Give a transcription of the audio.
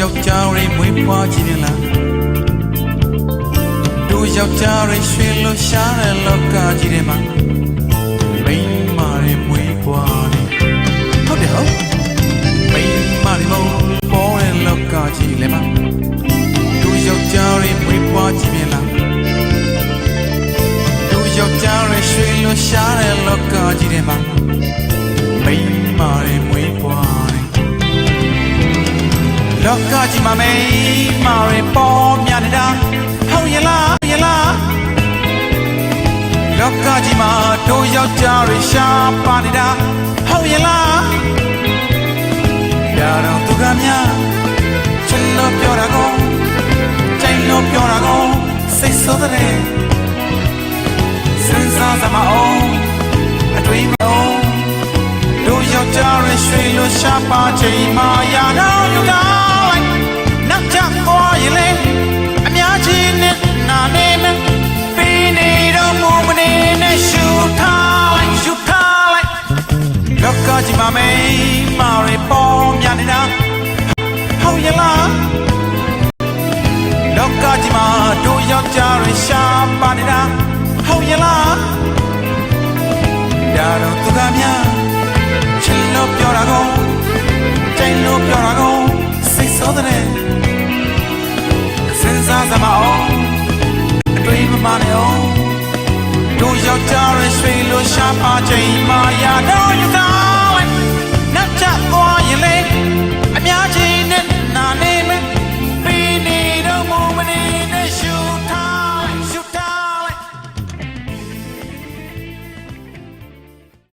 ကြားတွေမွေးဖွားကြည့်ပြန်လားတို့ယောက်ျားတွေရွှေလို့ရှားတဲ့လောကကြီးထဲမှာမိန်းမတွေမွေးဖွားနေဟုတ်တယ်ဟုတ်မိန်းမတွေမပေါ်တဲ့လောကကြီးလည်းမှာ လောကကြီးမှာမိန်းမတွေပေါ်မြနေတာဟုတ်ရဲ့လားဟုတ်ရဲ့လားလောကကြီးမှာတို့ယောက်ျားတွေရှားပါနေတာဟုတ်ရဲ့လားဒါတော့သူကများချစ်လို့ပြောတာကောချိန်လို့ပြောတာကောစိတ်ဆိုးတဲ့စဉ်းစားစမအောင်အတွေ့မအောင်တို့ယောက်ျားတွေရွှေလို့ရှားပါချိန်မှာရာတော့ယူတာ လောကကြီးမှာမိန်းမတွေပေါ်မြနေတာဟုတ်ရဲ့လားလောကကြီးမှာတို့ယောက်ျားတွေရှားပါနေတာဟုတ်ရဲ့လားဒါတော့သူကများချစ်လို့ပြောတာကောချိန်လို့ပြောတာကောစိတ်ဆိုးတဲ့စဉ်းစားစမအောင်အတွေ့မမနဲ့အောင်တို့ယောက်ျားတွေရွှေလို့ရှားပါချိန်မှာရတော့ယူတာ